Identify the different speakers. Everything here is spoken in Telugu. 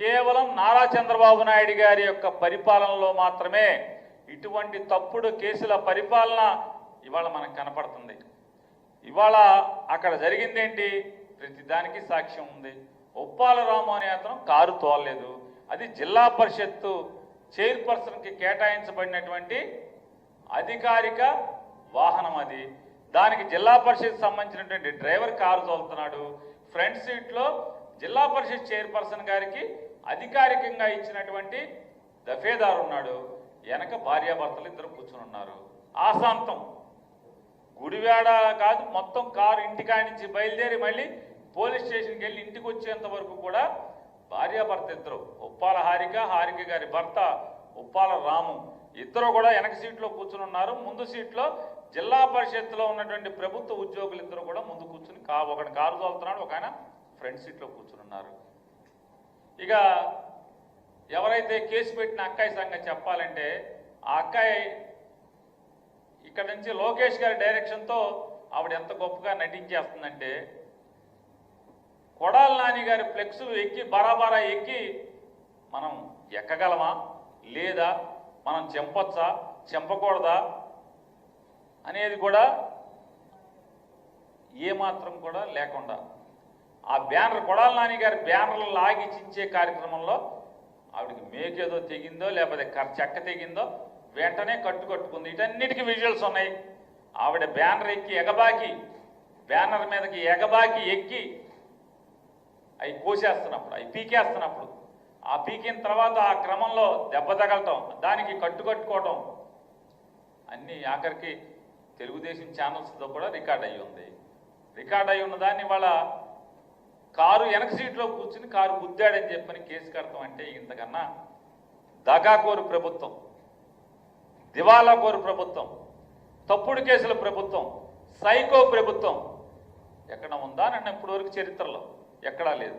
Speaker 1: కేవలం నారా చంద్రబాబు నాయుడు గారి యొక్క పరిపాలనలో మాత్రమే ఇటువంటి తప్పుడు కేసుల పరిపాలన ఇవాళ మనకు కనపడుతుంది. ఇవాళ అక్కడ జరిగిందేంటి? ప్రతిదానికి సాక్ష్యం ఉంది. ఉప్పాల రాము అనే అతను కారు తోలలేదు. అది జిల్లా పరిషత్తు చైర్పర్సన్కి కేటాయించబడినటువంటి అధికారిక వాహనం అది. దానికి జిల్లా పరిషత్ సంబంధించినటువంటి డ్రైవర్ కారు తోలుతున్నాడు. ఫ్రంట్ సీట్లో జిల్లా పరిషత్ చైర్పర్సన్ గారికి అధికారికంగా ఇచ్చినటువంటి దఫేదారు ఉన్నాడు. వెనక భార్యాభర్తలు ఇద్దరు కూర్చుని ఉన్నారు. ఆశాంతం. గుడివాడ కాదు మొత్తం కారు ఇంటికాడి నుంచి బయలుదేరి మళ్ళీ పోలీస్ స్టేషన్కి వెళ్ళి ఇంటికి వచ్చేంత వరకు కూడా భార్యాభర్త ఇద్దరు. ఉప్పాల హారిక హారిక గారి భర్త ఉప్పాల రాము. ఇద్దరు కూడా వెనక సీట్లో కూర్చుని ఉన్నారు. ముందు సీట్లో జిల్లా పరిషత్తులో ఉన్నటువంటి ప్రభుత్వ ఉద్యోగులు ఇద్దరు కూడా ముందు కూర్చుని కా ఒకటి కారు తోలుతున్నాడు ఒక ఆయన ఫ్రంట్ సీట్లో కూర్చుని ఉన్నారు. ఇక ఎవరైతే కేసు పెట్టిన అక్కాయి సంగతి చెప్పాలంటే ఆ అక్కాయి ఇక్కడ నుంచి లోకేష్ గారి డైరెక్షన్తో ఆవిడ ఎంత గొప్పగా నటించేస్తుందంటే కొడాల నాని గారి ఫ్లెక్స్ ఎక్కి బరాబరా ఎక్కి మనం ఎక్కగలమా? లేదా మనం చెంపొచ్చా? చెంపకూడదా? అనేది కూడా ఏమాత్రం కూడా లేకుండా ఆ బ్యానర్ కొడాల నాని గారి బ్యానర్లు లాగి కార్యక్రమంలో ఆవిడకి మేకేదో తెగిందో లేకపోతే కర్- చెక్క తెగిందో వెంటనే కట్టు కట్టుకుంది. ఇటన్నిటికీ విజువల్స్ ఉన్నాయి. ఆవిడ బ్యానర్ ఎక్కి ఎగబాకి బ్యానర్ మీదకి ఎగబాకి ఎక్కి అవి కోసేస్తున్నప్పుడు అవి పీకేస్తున్నప్పుడు ఆ పీకిన తర్వాత ఆ క్రమంలో దెబ్బ తగలటం దానికి కట్టు కట్టుకోవటం అన్నీ ఆఖరికి తెలుగుదేశం ఛానల్స్తో కూడా రికార్డ్ అయ్యి ఉంది. రికార్డ్ అయి ఉన్న దాన్ని వాళ్ళ కారు వెనక సీట్లో కూర్చుని కారు గుద్దాడని చెప్పని కేసు కడతాం అంటే ఇంతకన్నా దగాకోరు ప్రభుత్వం దివాలా కోరు ప్రభుత్వం తప్పుడు కేసుల ప్రభుత్వం సైకో ప్రభుత్వం ఎక్కడ ఉందా? నన్ను ఇప్పటివరకు చరిత్రలో ఎక్కడా లేదు.